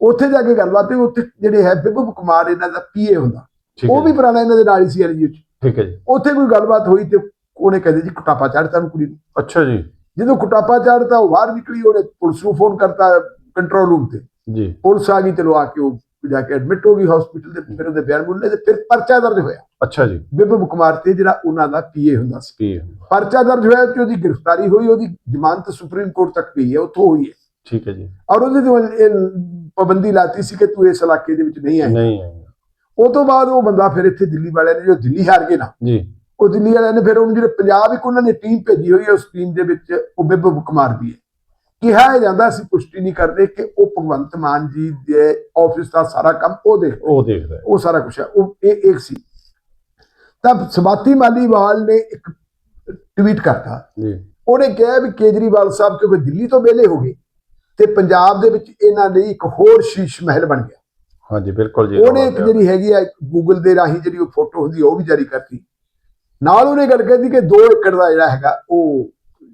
ਉੱਥੇ ਜਾ ਕੇ ਗੱਲਬਾਤ ਹੋਈ। ਉੱਥੇ ਜਿਹੜੇ ਹੈ ਬਿਬਬ ਕੁਮਾਰ ਇਹਨਾਂ ਦਾ ਪੀਏ ਹੁੰਦਾ। ਉਹ ਵੀ ਪੁਰਾਣਾ ਇਹਨਾਂ ਦੇ ਨਾਲ ਹੀ ਸੀ ਚ। ਠੀਕ ਹੈ ਜੀ। ਉੱਥੇ ਕੋਈ ਗੱਲਬਾਤ ਹੋਈ ਤੇ ਉਹਨੇ ਕਹਿੰਦੇ ਜੀ ਕੁਟਾਪਾ ਚੜ੍ਹਤਾ ਨੂੰ ਕੁੜੀ ਨੂੰ। ਅੱਛਾ ਜੀ। ਜਦੋਂ ਕੁਟਾਪਾ ਚੜ੍ਹਤਾ ਉਹ ਬਾਹਰ ਨਿਕਲੀ ਉਹਨੇ ਪੁਲਿਸ ਨੂੰ ਫੋਨ ਕਰਤਾ ਕੰਟਰੋਲ ਰੂਮ ਤੇ। ਜੀ। ਪੁਲਿਸ ਆ ਗਈ ਚਲੋ ਆ ਕੇ ਉਹ ਜਾ ਕੇ ਐਡਮਿਟ ਹੋ ਗਈ ਹਸਪੀਟਲ ਦੇ ਫਿਰ ਉਹਦੇ ਬਿਆਨ ਬੁੱਲੇ ਤੇ ਫਿਰ ਪਰਚਾ ਦਰਜ ਹੋਇਆ। ਅੱਛਾ ਜੀ। ਬਿਬਬ ਕੁਮਾਰ ਤੇ ਜਿਹੜਾ ਉਹਨਾਂ ਦਾ ਪੀਏ ਹੁੰਦਾ ਸੀ। ਕੀ ਪਰਚਾ ਦਰਜ ਹੋਇਆ ਕਿ ਉਹਦੀ ਗ੍ਰਿਫਤਾਰੀ ਹੋਈ ਉਹਦੀ ਜ਼ਮਾਨਤ ਸੁਪਰੀਮ ਕੋਰਟ ਤੱਕ ਗਈ ਹੈ ਉੱਥੋਂ ਹੋਈ ਹੈ। ਠੀਕ ਹੈ ਜੀ। ਔਰ ਉਹਦੇ ਤੇ ਇਹ ਪਾਬੰਦੀ ਲਾਤੀ ਸੀ ਕਿ ਤੂੰ ਇਸ ਇਲਾਕੇ ਦੇ ਵਿੱਚ ਨਹੀਂ ਆਏ ਨਹੀਂ ਹੈ ਉਹ ਤੋਂ ਬਾਅਦ ਉਹ ਬੰਦਾ ਫਿਰ ਇੱਥੇ ਦਿੱਲੀ ਵਾਲਿਆਂ ਨੇ ਜੋ ਦਿੱਲੀ ਹਾਰ ਗਏ ਨਾ ਜੀ। ਉਹ ਦਿੱਲੀ ਵਾਲਿਆਂ ਨੇ ਫਿਰ ਉਹਨੂੰ ਜਿਹੜੇ ਪੰਜਾਬ ਇੱਕ ਉਹਨਾਂ ਨੇ ਟੀਮ ਭੇਜੀ ਹੋਈ ਹੈ ਉਸ ਟੀਮ ਦੇ ਵਿੱਚ ਉਹ ਬਿਬਬ ਕੁਮਾਰ ਵੀ ਹੈ। ਕਿਹਾ ਜਾਂਦਾ ਅਸੀਂ ਪੁਸ਼ਟੀ ਨਹੀਂ ਕਰਦੇ ਕਿ ਉਹ ਭਗਵੰਤ ਮਾਨ ਜੀ ਦੇ ਆਫਿਸ ਦਾ ਸਾਰਾ ਕੰਮ ਉਹ ਦੇਖ ਉਹ ਦੇਖਦਾ ਉਹ ਸਾਰਾ ਕੁਝ ਹੈ। ਉਹ ਇਹ ਇੱਕ ਸੀ। ਤਾਂ ਸਬਾਤੀ ਮਾਲੀਵਾਲ ਨੇ ਇੱਕ ਟਵੀਟ ਕਰਤਾ। ਜੀ। ਉਹਨੇ ਕਿਹਾ ਵੀ ਕੇਜਰੀਵਾਲ ਸਾਹਿਬ ਕਿਉਂਕਿ ਦਿੱਲੀ ਤੋਂ ਵਿਹਲੇ ਹੋ ਗਏ ਤੇ ਪੰਜਾਬ ਦੇ ਵਿੱਚ ਇਹਨਾਂ ਲਈ ਇੱਕ ਹੋਰ ਸ਼ੀਸ਼ ਮਹਿਲ ਬਣ ਗਿਆ। ਹਾਂਜੀ ਬਿਲਕੁਲ ਜੀ ਉਹਨੇ ਇੱਕ ਜਿਹੜੀ ਹੈਗੀ ਆ ਗੂਗਲ ਦੇ ਰਾਹੀਂ ਜਿਹੜੀ ਉਹ ਫੋਟੋ ਹੁੰਦੀ ਉਹ ਵੀ ਜਾਰੀ ਕਰਤੀ। ਨਾਲ ਉਹਨੇ ਗੱਲ ਕਹਿੰਦੀ ਕਿ 2 ਏਕੜ ਦਾ ਜਿਹੜਾ ਹੈਗਾ ਉਹ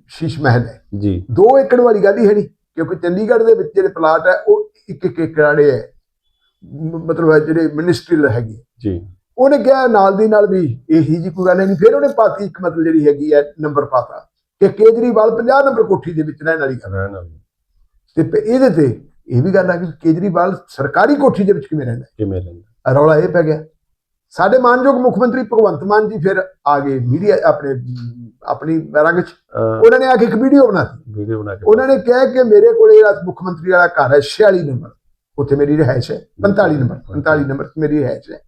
ਸ਼ੀਸ਼ ਮਹਿਲ ਹੈ। ਜੀ। 2 ਏਕੜ ਵਾਲੀ ਗੱਲ ਹੀ ਹੈ ਨਹੀਂ ਕਿਉਂਕਿ ਚੰਡੀਗੜ੍ਹ ਦੇ ਵਿੱਚ ਜਿਹੜੇ ਪਲਾਟ ਹੈ ਉਹ ਇੱਕ ਇੱਕ ਏਕੜ ਵਾਲੇ ਹੈ। ਮਤਲਬ ਹੈ ਜਿਹੜੇ ਮਿਨਿਸਟਰੀਅਲ ਹੈਗੇ। ਜੀ। ਉਹਨੇ ਕਿਹਾ ਨਾਲ ਦੀ ਨਾਲ ਵੀ ਇਹੀ ਜੀ ਕੋਈ ਗੱਲ ਨਹੀਂ ਫਿਰ ਉਹਨੇ ਪਾਤੀ ਇੱਕ ਮਤਲਬ ਜਿਹੜੀ ਹੈਗੀ ਹੈ ਨੰਬਰ ਪਾਤਾ ਕਿ ਕੇਜਰੀਵਾਲ 50 ਨੰਬਰ ਕੋਠੀ ਦੇ ਵਿੱਚ ਰਹਿਣ ਵਾਲੀ ਗੱਲ ਰਹਿਣਾ ਵੀ ਤੇ ਇਹਦੇ ਤੇ ਇਹ ਵੀ ਗੱਲ ਆ ਕਿ ਕੇਜਰੀਵਾਲ ਸਰਕਾਰੀ ਕੋਠੀ ਦੇ ਵਿੱਚ ਕਿਵੇਂ ਰਹਿੰਦਾ ਕਿਵੇਂ ਰਹਿੰਦਾ? ਰੌਲਾ ਇਹ ਪੈ ਗਿਆ। ਸਾਡੇ ਮਾਨਯੋਗ ਮੁੱਖ ਮੰਤਰੀ ਭਗਵੰਤ ਮਾਨ ਜੀ ਫਿਰ ਆ ਗਏ ਮੀਡੀਆ ਆਪਣੇ ਆਪਣੀ ਰੰਗ ਚ। ਉਹਨਾਂ ਨੇ ਆ ਕੇ ਇੱਕ ਵੀਡੀਓ ਬਣਾਤੀ ਵੀਡੀਓ ਬਣਾ ਕੇ। ਉਹਨਾਂ ਨੇ ਕਿਹਾ ਕਿ ਮੇਰੇ ਕੋਲੇ ਜਿਹੜਾ ਮੁੱਖ ਮੰਤਰੀ ਵਾਲਾ ਘਰ ਹੈ 46 ਨੰਬਰ। ਉੱਥੇ ਮੇਰੀ ਰਿਹਾਇਸ਼ ਹੈ 45 ਨੰਬਰ 45 ਨੰਬਰ ਤੇ ਮੇਰੀ ਰਿਹਾਇਸ਼ ਹੈ।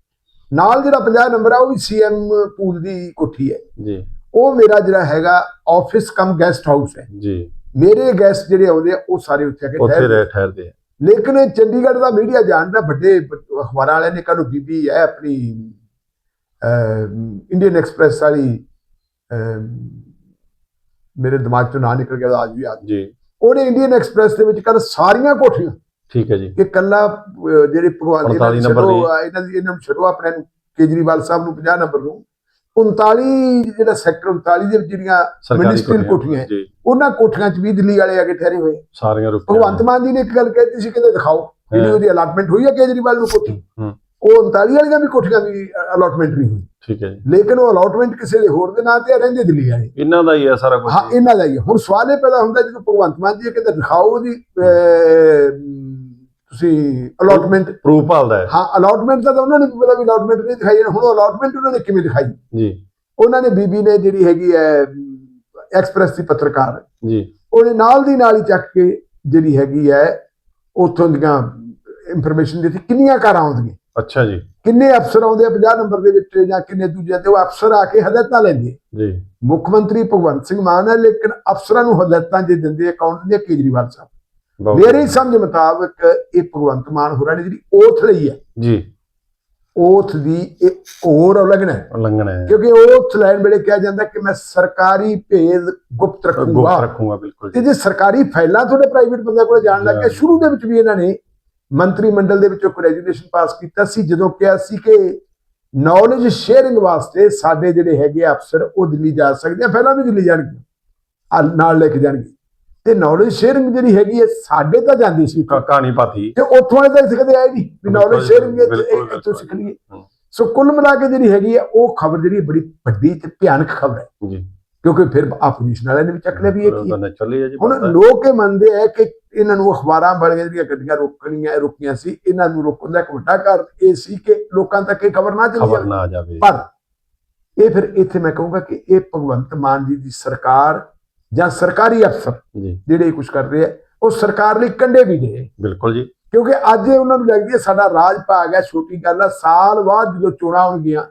ਨਾਲ ਜਿਹੜਾ 50 ਨੰਬਰ ਆ ਉਹ ਵੀ ਸੀਐਮ ਪੂਲ ਦੀ ਕੋਠੀ ਹੈ। ਜੀ। ਉਹ ਮੇਰਾ ਜਿਹੜਾ ਹੈਗਾ ਆਫਿਸ ਕਮ ਗੈਸਟ ਹਾਊਸ ਹੈ। ਜੀ। ਮੇਰੇ ਗੈਸਟ ਜਿਹੜੇ ਆਉਂਦੇ ਆ ਉਹ ਸਾਰੇ ਉੱਥੇ ਆ ਕੇ ਠਹਿਰਦੇ ਆ। ਆ ਲੇਕਿਨ ਚੰਡੀਗੜ੍ਹ ਦਾ ਮੀਡੀਆ ਜਾਣਦਾ ਵੱਡੇ ਅਖਬਾਰਾਂ ਵਾਲਿਆਂ ਨੇ ਕੱਲ੍ਹ ਬੀਬੀ ਹੈ ਆਪਣੀ ਇੰਡੀਅਨ ਐਕਸਪ੍ਰੈਸ ਵਾਲੀ ਮੇਰੇ ਦਿਮਾਗ ਚੋਂ ਨਾਂ ਨਿਕਲ ਗਿਆ ਅੱਜ ਵੀ ਯਾਦ। ਜੀ। ਉਹਨੇ ਇੰਡੀਅਨ ਐਕਸਪ੍ਰੈਸ ਦੇ ਵਿੱਚ ਕੱਲ ਸਾਰੀਆਂ ਕੋਠੀਆਂ ਠੀਕ ਹੈ ਜੀ। ਕਿ ਕੱਲਾ ਜਿਹੜੇ ਭਗਵਾਨ ਇਹਨਾਂ 48 ਨੂੰ ਨੰਬਰ ਛੱਡੋ, ਦੀ। ਇਹਨਾਂ ਦੀ ਇਹਨਾਂ ਨੂੰ ਛੱਡੋ ਆਪਣੇ ਨੂੰ। ਕੇਜਰੀਵਾਲ ਸਾਹਿਬ ਨੂੰ 50 ਨੰਬਰ ਨੂੰ। 39 ਜਿਹੜਾ ਸੈਕਟਰ 39 ਦੇ ਵਿੱਚ ਜਿਹੜੀਆਂ ਮਿਨਿਸਟਰੀਅਲ ਕੋਠੀਆਂ ਹੈ, ਉਹਨਾਂ ਕੋਠੀਆਂ 'ਚ ਵੀ ਦਿੱਲੀ ਵਾਲੇ ਆ ਕੇ ਠਹਿਰੇ ਹੋਏ। ਸਾਰੀਆਂ ਰੁਕੀਆਂ ਭਗਵੰਤ ਮਾਨ ਜੀ ਨੇ ਇੱਕ ਗੱਲ ਕਹਿਤੀ ਸੀ ਕਹਿੰਦੇ ਦਿਖਾਓ ਜਿਹੜੀ ਉਹਦੀ ਅਲਾਟਮੈਂਟ ਹੋਈ ਹੈ ਕੇਜਰੀਵਾਲ ਨੂੰ ਕੋਠੀ। ਉਹ 39 ਵਾਲੀਆਂ ਵੀ ਕੋਠੀਆਂ ਵੀ ਅਲਾਟਮੈਂਟ ਨਹੀਂ ਹੋਈ। ਠੀਕ ਹੈ ਜੀ। ਲੇਕਿਨ ਉਹ ਅਲਾਟਮੈਂਟ ਕਿਸੇ ਦੇ ਹੋਰ ਦੇ ਨਾਂ ਤੇ ਆ, ਰਹਿੰਦੇ ਦਿੱਲੀ ਵਾਲੇ। ਇਹਨਾਂ ਦਾ ਹੀ ਹੈ ਸਾਰਾ ਕੁਝ ਹਾਂ ਇਹਨਾਂ ਦਾ ਹੀ ਹੈ। ਹੁਣ ਸਵਾਲ ਇਹ ਪੈਦਾ ਹੁੰਦਾ ਜਦੋਂ ਭਗਵੰਤ ਮਾਨ ਜੀ ਕਹਿੰਦੇ ਦਿਖਾਓ ਉਹਦੀ ਤੁਸੀਂ ਅਲਾਟਮੈਂਟ ਪ੍ਰੂਫ ਭਾਲਦਾ ਹੈ। ਹਾਂ ਅਲਾਟਮੈਂਟ ਦਾ ਤਾਂ ਉਹਨਾਂ ਨੇ ਪਤਾ ਵੀ ਅਲਾਟਮੈਂਟ ਨਹੀਂ ਦਿਖਾਈ। ਹੁਣ ਅਲਾਟਮੈਂਟ ਉਹਨਾਂ ਨੇ ਕਿਵੇਂ ਦਿਖਾਈ? ਜੀ। ਉਹਨਾਂ ਨੇ ਬੀਬੀ ਨੇ ਜਿਹੜੀ ਹੈਗੀ ਹੈ ਐਕਸਪ੍ਰੈਸ ਦੀ ਪੱਤਰਕਾਰ। ਜੀ। ਉਹਨੇ ਨਾਲ ਦੀ ਨਾਲ ਹੀ ਚੱਕ ਕੇ ਜਿਹੜੀ ਹੈਗੀ ਹੈ ਉੱਥੋਂ ਦੀਆਂ ਇਨਫੋਰਮੇਸ਼ਨ ਦਿੱਤੀ। ਕਿੰਨੀਆਂ ਕਾਰਾਂ ਆਉਂਦੀਆਂ? ਅੱਛਾ ਜੀ। ਕਿੰਨੇ ਅਫਸਰ ਆਉਂਦੇ ਆ 50 ਨੰਬਰ ਦੇ ਵਿੱਚ ਜਾਂ ਕਿੰਨੇ ਦੂਜੇ ਤੇ? ਉਹ ਅਫਸਰ ਆ ਕੇ ਹਦਾਇਤਾਂ ਲੈਂਦੇ ਜੀ। ਮੁੱਖ ਮੰਤਰੀ ਭਗਵੰਤ ਸਿੰਘ ਮਾਨ ਹੈ ਲੇਕਿਨ ਅਫਸਰਾਂ ਨੂੰ ਹਦਾਇਤਾਂ ਜੇ ਦਿੰਦੇ ਅਕਾਊਂਟ ਦੇ ਕੇਜਰੀਵਾਲ ਸਾਹਿਬ। ਮੇਰੀ ਸਮਝ ਮੁਤਾਬਕ ਇਹ ਭਗਵੰਤ ਮਾਨ ਹੋਰਾਂ ਨੇ ਜਿਹੜੀ ਓਥ ਲਈ ਹੈ ਜੀ। ਓਥ ਦੀ ਇਹ ਹੋਰ ਉਲੰਘਣਾ ਹੈ। ਉਲੰਘਣਾ ਹੈ। ਕਿਉਂਕਿ ਓਥ ਲੈਣ ਵੇਲੇ ਕਿਹਾ ਜਾਂਦਾ ਕਿ ਮੈਂ ਸਰਕਾਰੀ ਭੇਦ ਗੁਪਤ ਰੱਖੂੰਗਾ ਗੁਪਤ ਰੱਖੂਗਾ। ਬਿਲਕੁਲ ਤੇ ਜੀ ਸਰਕਾਰੀ ਫਾਈਲਾਂ ਤੁਹਾਡੇ ਪ੍ਰਾਈਵੇਟ ਬੰਦਿਆਂ ਕੋਲ ਜਾਣ ਲੱਗ ਗਿਆ ਸ਼ੁਰੂ ਦੇ ਵਿੱਚ ਵੀ ਇਹਨਾਂ ਨੇ ਮੰਤਰੀ ਮੰਡਲ ਦੇ ਵਿੱਚੋਂ ਰੈਜੂਲੇਸ਼ਨ ਪਾਸ ਕੀਤਾ ਸੀ ਜਦੋਂ ਕਿਹਾ ਸੀ ਕਿ ਨੌਲੇਜ ਸ਼ੇਅਰਿੰਗ ਵਾਸਤੇ ਸਾਡੇ ਜਿਹੜੇ ਹੈਗੇ ਅਫਸਰ ਉਹ ਦਿੱਲੀ ਜਾ ਸਕਦੇ ਆ ਪਹਿਲਾਂ ਵੀ ਦਿੱਲੀ ਜਾਣਗੇ ਨਾਲ ਲੈ ਕੇ ਜਾਣਗੇ। ਤੇ ਨੌਲੇਜ ਸ਼ੇਅਰਿੰਗ ਜਿਹੜੀ ਹੈਗੀ ਹੈ ਸਾਡੇ ਤਾਂ ਜਾਂਦੀ ਸੀ ਕਹਾਣੀ ਪਾਤੀ। ਤੇ ਉੱਥੋਂ ਵਾਲੇ ਤਾਂ ਸਿੱਖਦੇ ਆਏ ਨਹੀਂ ਵੀ ਨੌਲੇਜ ਸ਼ੇਅਰਿੰਗ ਇੱਥੋਂ। ਸਿੱਖ ਲਈਏ। ਸੋ ਕੁੱਲ ਮਿਲਾ ਕੇ ਜਿਹੜੀ ਹੈਗੀ ਹੈ ਉਹ ਖਬਰ ਜਿਹੜੀ ਬੜੀ ਵੱਡੀ ਤੇ ਭਿਆਨਕ ਖਬਰ ਹੈ। ਜੀ। ਕਿਉਂਕਿ ਫਿਰ ਆਪੋਜੀਸ਼ਨ ਵਾਲਿਆਂ ਨੇ ਵੀ ਚੱਕ ਲਿਆ ਵੀ ਇਹ ਕੀ ਹੁਣ। ਲੋਕ ਇਹ ਮੰਨਦੇ ਆ ਕਿ ਇਹਨਾਂ ਨੂੰ ਅਖਬਾਰਾਂ ਵਾਲੀਆਂ ਜਿਹੜੀਆਂ ਗੱਡੀਆਂ ਰੋਕਣੀਆਂ ਰੁਕੀਆਂ ਸੀ ਇਹਨਾਂ ਨੂੰ ਰੋਕਣ ਦਾ ਇੱਕ ਵੱਡਾ ਕਾਰਨ ਇਹ ਸੀ ਕਿ ਲੋਕਾਂ ਤੱਕ ਇਹ ਖਬਰ ਨਾ ਚਲੀ ਜਾਵੇ। ਪਰ ਇਹ ਫਿਰ ਇੱਥੇ ਮੈਂ ਕਹੂੰਗਾ ਕਿ ਇਹ ਭਗਵੰਤ ਮਾਨ ਜੀ ਦੀ ਸਰਕਾਰ ਜਾਂ ਸਰਕਾਰੀ ਅਫਸਰ ਜੀ। ਜਿਹੜੇ ਕੁਝ ਕਰ ਰਹੇ ਆ ਉਹ ਸਰਕਾਰ ਲਈ ਕੰਡੇ ਵੀ ਨੇ। ਬਿਲਕੁਲ ਜੀ। ਕਿਉਂਕਿ ਅੱਜ ਇਹ ਉਹਨਾਂ ਨੂੰ ਲੱਗਦੀ ਹੈ ਸਾਡਾ ਰਾਜ ਭਾਗ ਹੈ ਛੋਟੀ ਗੱਲ ਹੈ ਸਾਲ ਬਾਅਦ ਜਦੋਂ ਚੋਣਾਂ ਹੋਣਗੀਆਂ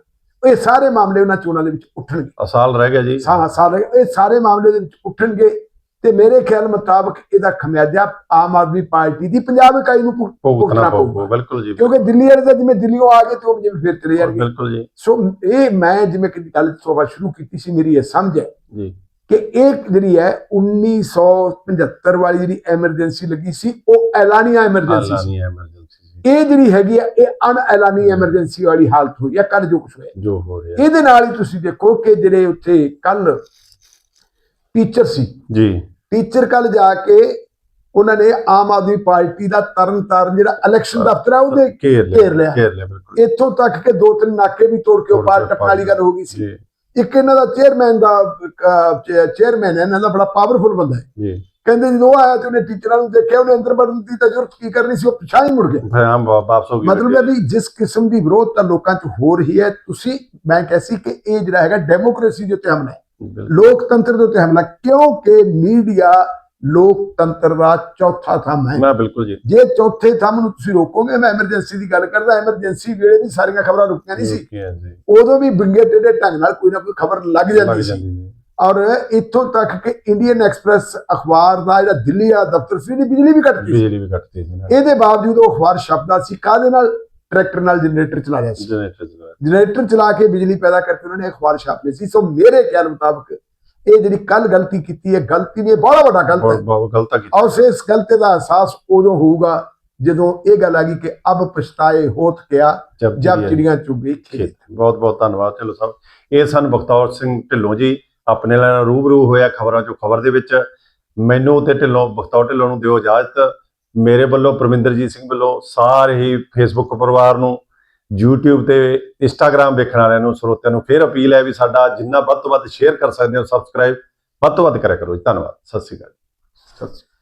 ਇਹ ਸਾਰੇ ਮਾਮਲੇ ਉਹਨਾਂ ਚੋਣਾਂ ਦੇ ਵਿੱਚ ਉੱਠਣਗੇ। ਅਸਾਲ ਰਹਿ ਗਿਆ ਜੀ। ਸਾ ਸਾਲ ਇਹ ਸਾਰੇ ਮਾਮਲੇ ਦੇ ਵਿੱਚ ਉੱਠਣਗੇ ਤੇ ਮੇਰੇ ਖਿਆਲ ਮੁਤਾਬਕ ਇਹਦਾ ਖਮਿਆਜਾ ਆਮ ਆਦਮੀ ਪਾਰਟੀ ਦੀ ਪੰਜਾਬ ਇਕਾਈ ਨੂੰ ਭੁਗ- ਭੁਗਤਣਾ ਪਊਗਾ। ਪਊਗਾ। ਬਿਲਕੁਲ ਜੀ। ਕਿਉਂਕਿ ਦਿੱਲੀ ਵਾਲੇ ਤਾਂ ਜਿਵੇਂ ਦਿੱਲੀੋਂ ਆ ਗਏ ਤੇ ਉਹ ਜਿਵੇਂ ਫਿਰ ਚਲੇ ਜਾਣਗੇ ਬਿਲਕੁਲ ਜੀ। ਸੋ ਇਹ ਮੈਂ ਜਿਵੇਂ ਕਿ ਗੱਲ ਸੋਭਾ ਸ਼ੁਰੂ ਕੀਤੀ ਸੀ ਮੇਰੀ ਇਹ ਸਮਝ ਹੈ। ਜੀ। ਕਿ ਇਹ ਜਿਹੜੀ ਹੈ 1975 ਵਾਲੀ ਜਿਹੜੀ ਐਮਰਜੈਂਸੀ ਲੱਗੀ ਸੀ ਉਹ ਐਲਾਨੀਆ ਐਮਰਜੈਂਸੀ ਸੀ। ਇਹ ਜਿਹੜੀ ਹੈਗੀ ਆ ਇਹ ਅਣ ਐਲਾਨੀ ਐਮਰਜੈਂਸੀ ਵਾਲੀ ਹਾਲਤ ਹੋਈ ਆ ਕੱਲ ਜੋ ਕੁਝ ਹੋਇਆ। ਜੋ ਹੋ ਰਿਹਾ। ਇਹਦੇ ਨਾਲ ਹੀ ਤੁਸੀਂ ਦੇਖੋ ਕਿ ਜਿਹੜੇ ਉੱਥੇ ਕੱਲ ਟੀਚਰ ਸੀ। ਜੀ। ਟੀਚਰ ਕੱਲ ਜਾ ਕੇ ਉਹਨਾਂ ਨੇ ਆਮ ਆਦਮੀ ਪਾਰਟੀ ਦਾ ਤਰਨ ਤਾਰਨ ਜਿਹੜਾ ਇਲੈਕਸ਼ਨ ਦਫ਼ਤਰ ਆ ਉਹਦੇ ਘੇਰ ਲਿਆ ਘੇਰ ਲਿਆ। ਇੱਥੋਂ ਤੱਕ ਕਿ ਦੋ ਤਿੰਨ ਨਾਕੇ ਵੀ ਤੋੜ ਕੇ ਉਹ ਪਾਰ ਟੱਪਣ ਵਾਲੀ ਗੱਲ ਹੋ ਗਈ ਸੀ। ਜੀ। ਇੱਕ ਇਹਨਾਂ ਦਾ ਚੇਅਰਮੈਨ ਦਾ ਚੇਅਰਮੈਨ ਹੈ ਇਹਨਾਂ ਦਾ ਬੜਾ ਪਾਵਰਫੁਲ ਬੰਦਾ ਹੈ। ਜੀ। ਕਹਿੰਦੇ ਜਦੋਂ ਉਹ ਆਇਆ ਤੇ ਉਹਨੇ ਟੀਚਰਾਂ ਨੂੰ ਦੇਖਿਆ ਉਹਨੇ ਅੰਦਰ ਵੜਨ ਦੀ ਤਾਂ ਜ਼ਰੂਰਤ ਕੀ ਕਰਨੀ ਸੀ ਉਹ ਪਿਛਾਂ ਹੀ ਮੁੜ ਗਿਆ। ਵਾ- ਵਾਪਸ ਹੋ ਗਈ। ਮਤਲਬ ਹੈ ਵੀ ਜਿਸ ਕਿਸਮ ਦੀ ਵਿਰੋਧਤਾ ਲੋਕਾਂ 'ਚ ਹੋ ਰਹੀ ਹੈ ਤੁਸੀਂ ਮੈਂ ਕਹਿ ਸੀ ਕਿ ਇਹ ਜਿਹੜਾ ਹੈਗਾ ਡੈਮੋਕ੍ਰੇਸੀ ਦੇ ਉੱਤੇ ਹਮਲਾ ਹੈ। ਲੋਕਤੰਤਰ ਦੇ ਉੱਤੇ ਹਮਲਾ ਕਿਉਂਕਿ ਮੀਡੀਆ ਲੋਕਤੰਤਰ ਦਾ ਚੌਥਾ ਥੰਮ ਹੈ। ਮੈਂ ਬਿਲਕੁਲ ਜੀ। ਜੇ ਚੌਥੇ ਥੰਮ ਨੂੰ ਤੁਸੀਂ ਰੋਕੋਗੇ ਮੈਂ ਐਮਰਜੈਂਸੀ ਦੀ ਗੱਲ ਕਰਦਾ ਐਮਰਜੈਂਸੀ ਵੇਲੇ ਵੀ ਸਾਰੀਆਂ ਖਬਰਾਂ ਰੁਕੀਆਂ ਨਹੀਂ ਸੀ। ਉਦੋਂ ਵੀ ਬਿੰਗੇ ਟੇਢੇ ਢੰਗ ਨਾਲ ਕੋਈ ਨਾ ਕੋਈ ਖਬਰ ਲੱਗ ਜਾਂਦੀ ਸੀ। ਔਰ ਇੱਥੋਂ ਤੱਕ ਕਿ ਇੰਡੀਅਨ ਐਕਸਪ੍ਰੈਸ ਅਖਬਾਰ ਦਾ ਜਿਹੜਾ ਦਿੱਲੀ ਆ ਦਫ਼ਤਰ ਸੀ ਉਹਦੀ ਬਿਜਲੀ ਵੀ ਕੱਟਦੀ ਸੀ। ਬਿਜਲੀ ਵੀ ਕੱਟਦੀ ਸੀ ਇਹਦੇ ਬਾਵਜੂਦ ਉਹ ਅਖਬਾਰ ਛਪਦਾ ਸੀ। ਕਾਹਦੇ ਨਾਲ? ਟਰੈਕਟਰ ਨਾਲ ਜਨਰੇਟਰ ਚਲਾ ਰਿਹਾ ਸੀ। ਜਨਰੇਟਰ ਚਲਾ ਜਨਰੇਟਰ ਚਲਾ ਕੇ ਬਿਜਲੀ ਪੈਦਾ ਕਰਕੇ ਉਹਨਾਂ ਨੇ ਅਖਬਾਰ ਛਾਪਨੇ ਸੀ। ਸੋ ਮੇਰੇ ਖਿਆਲ ਮੁਤਾਬਕ ਇਹ ਜਿਹੜੀ ਕੱਲ ਗਲਤੀ ਕੀਤੀ ਹੈ ਗਲਤੀ ਨੇ ਬਹੁਤ ਵੱਡਾ ਗਲਤ ਹੈ। ਬਹੁਤ ਗਲਤ ਕੀਤਾ। ਔਰ ਇਸ ਗਲਤੀ ਦਾ ਅਹਿਸਾਸ ਉਦੋਂ ਹੋਊਗਾ ਜਦੋਂ ਇਹ ਗੱਲ ਆ ਗਈ ਕਿ ਅਬ ਪਛਤਾਏ ਹੋਤ ਜਬ ਜਬ ਚਿੜੀਆ ਚੁੱਗੀ ਖੇਤ। ਬਹੁਤ ਬਹੁਤ ਧੰਨਵਾਦ। ਢਿੱਲੋਂ ਸਾਹਿਬ ਇਹ ਸਨ ਬਖਤੌਰ ਸਿੰਘ ਢਿੱਲੋਂ ਜੀ। ਆਪਣੇ ਨਾਲ ਰੂਬਰੂ ਹੋਇਆ ਖਬਰਾਂ ਚੋਂ ਖਬਰ ਦੇ ਵਿੱਚ। ਮੈਨੂੰ ਤੇ ਢਿੱਲੋਂ ਬਖਤੌਰ ਢਿੱਲੋਂ ਨੂੰ ਦਿਓ ਇਜਾਜ਼ਤ। ਮੇਰੇ ਵੱਲੋਂ ਪ੍ਰਵਿੰਦਰਜੀਤ ਸਿੰਘ ਵੱਲੋਂ ਸਾਰੇ ਹੀ ਫੇਸਬੁੱਕ ਪਰਿਵਾਰ ਨੂੰ YouTube ਤੇ, Instagram ਵੇਖਣ ਵਾਲਿਆਂ ਨੂੰ, ਸਰੋਤਿਆਂ ਨੂੰ ਫੇਰ ਅਪੀਲ ਹੈ ਵੀ ਸਾਡਾ ਜਿੰਨਾ ਵੱਧ ਤੋਂ ਵੱਧ ਸ਼ੇਅਰ ਕਰ ਸਕਦੇ ਹੋ ਸਬਸਕ੍ਰਾਈਬ ਵੱਧ ਤੋਂ ਵੱਧ ਕਰਿਆ ਕਰੋ ਜੀ। ਧੰਨਵਾਦ। ਸਤਿ ਸ਼੍ਰੀ ਅਕਾਲ। ਸਤਿ ਸ਼੍ਰੀ ਅਕਾਲ।